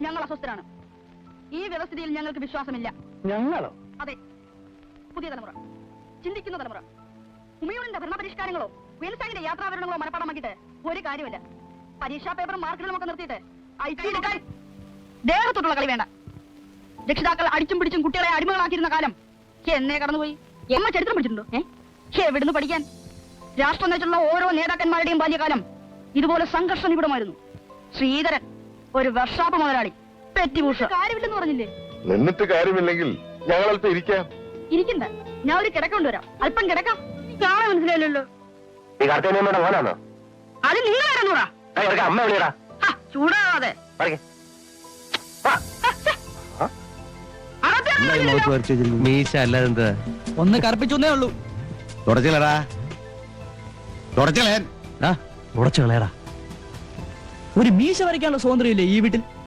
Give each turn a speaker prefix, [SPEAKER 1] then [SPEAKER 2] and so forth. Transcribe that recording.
[SPEAKER 1] ഞങ്ങൾ അസ്വസ്ഥരാണ്. ഈ വ്യവസ്ഥിതിയിൽ ഞങ്ങൾക്ക് വിശ്വാസമില്ല.
[SPEAKER 2] ഞങ്ങളോ?
[SPEAKER 1] അതെ. പുതിയ തലമുറ. ചിന്തിക്കുന്ന തലമുറ. ഉമയൂണിന്റെ ഭരണപരിഷ്കാരങ്ങളോ വിൻസാങ്ങിന്റെ യാത്രാവരണങ്ങളോ മനപ്പാടമാക്കിയിട്ട് ഒരു കാര്യമില്ല പരീക്ഷാ പേപ്പറും മാർക്കുകളും ഒക്കെ നിർത്തിയിട്ട് ദേഹത്തോട്ടുള്ള കളി വേണ്ട. രക്ഷിതാക്കൾ അടിച്ചും പിടിച്ചും കുട്ടികളെ അടിമകളാക്കിയിരുന്ന കാലം എന്നേ കടന്നുപോയി. എമ്മ ചരിത്രം പഠിച്ചിട്ടുണ്ടോ? ഏ? എവിടുന്ന് പഠിക്കാൻ. രാഷ്ട്രം വെച്ചുള്ള ഓരോ നേതാക്കന്മാരുടെയും ബാല്യകാലം ഇതുപോലെ സംഘർഷം ഇവിടമായിരുന്നു ശ്രീധരൻ. ഒരു വർഷാപ്പ് മുതലാളി. പെറ്റിഭൂഷ കാര്യമില്ലെന്ന് പറഞ്ഞില്ലേ?
[SPEAKER 3] നിന്നിട്ട് കാര്യമില്ലെങ്കിൽ ഞങ്ങൾ അല്പം ഇരിക്കാം.
[SPEAKER 1] ഇരിക്കണ്ട. ഞാൻ ഒരു കിടക്ക കൊണ്ടുവരാം. അല്പം കിടക്കാം. കാണാൻ മനസ്സിലായില്ലല്ലോ.
[SPEAKER 2] ഈ കാർത്തേനമ്മയുടെ മോനാണോ
[SPEAKER 1] അത് നിങ്ങൾ
[SPEAKER 2] വരുന്നുടാ ഇവർക്ക് അമ്മ വിളിയടാ
[SPEAKER 1] ചൂടാവാതെ.
[SPEAKER 4] മീശ അല്ലാതെ എന്താ
[SPEAKER 5] ഒന്ന് കറുപ്പിച്ചേ ഉള്ളൂ.
[SPEAKER 4] തുടച്ചില്ലടാ തുടച്ചില്ലേ
[SPEAKER 5] ഉടച്ചു കളയടാ ഒരു മീശ വരയ്ക്കാനുള്ള സ്വാതന്ത്ര്യം ഇല്ലേ ഈ വീട്ടിൽ?